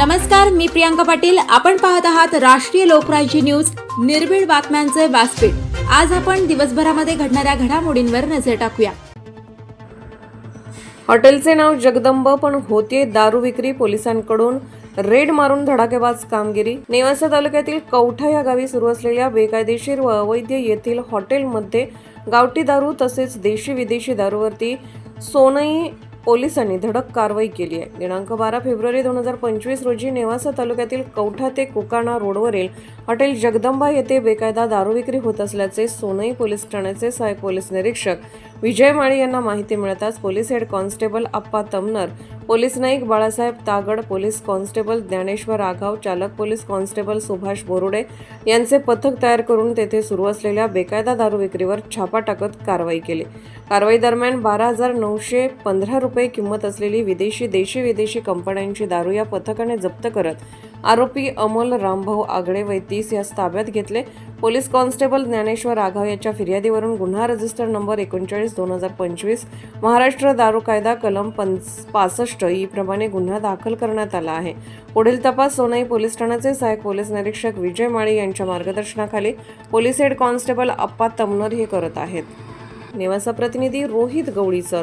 नमस्कार मी प्रियांका पाटील. आपण पाहत आहात राष्ट्रीय लोकराज्य न्यूज. निर्भीड बातम्यांचे व्यासपीठ. आज आपण दिवसभरामध्ये घडणाऱ्या घडामोडींवर नजर टाकूया. हॉटेलचे नाव जगदंब पण होते दारू विक्री पोलिसांकडून. रेड मारून धडाकेबाज कामगिरी. नेवासा तालुक्यातील कवठा या गावी सुरू असलेल्या बेकायदेशीर व अवैध येथील हॉटेलमध्ये गावठी दारू तसेच देशी विदेशी दारूवरती सोनई पोलिसांनी धडक कारवाई केली आहे. दिनांक बारा फेब्रुवारी दोन हजार पंचवीस रोजी नेवासा तालुक्यातील कवठा ते कोकाणा रोडवरील हॉटेल जगदंबा येथे बेकायदा दारू विक्री होत असल्याचे सोनई पोलीस ठाण्याचे सहाय्यक पोलीस निरीक्षक विजय माळी यांना माहिती मिळताच police head constable Appa Tamnar police Naik Balasaheb Tagad police constable Dnyaneshwar Raghav चालक पोलीस कॉन्स्टेबल सुभाष बोरुडे यांचे पथक तयार करून तेथे सुरू असलेल्या बेकायदा दारू विक्रीवर छापा टाकत कारवाई केली. कारवाई दरम्यान बारा हजार नऊशे पंधरा रुपये किंमत असलेली विदेशी देशी विदेशी कंपन्यांची दारू या पथकाने जप्त करत आरोपी अमोल रामभाऊ आगडे वय तीस यास ताब्यात घेतले. पोलीस कॉन्स्टेबल ज्ञानेश्वर राघव याच्या फिर्यादीवरून गुन्हा रजिस्टर नंबर एकोणचाळीस दोन हजार पंचवीस महाराष्ट्र दारू कायदा कलम पंच पासष्ट ईप्रमाणे गुन्हा दाखल करण्यात आला आहे. पुढील तपास सोनाई पोलीस ठाण्याचे सहाय्यक पोलीस निरीक्षक विजय माळी यांच्या मार्गदर्शनाखाली police head constable Appa Tamnar हे करत आहेत. नेवासा प्रतिनिधी रोहित गवळीसर.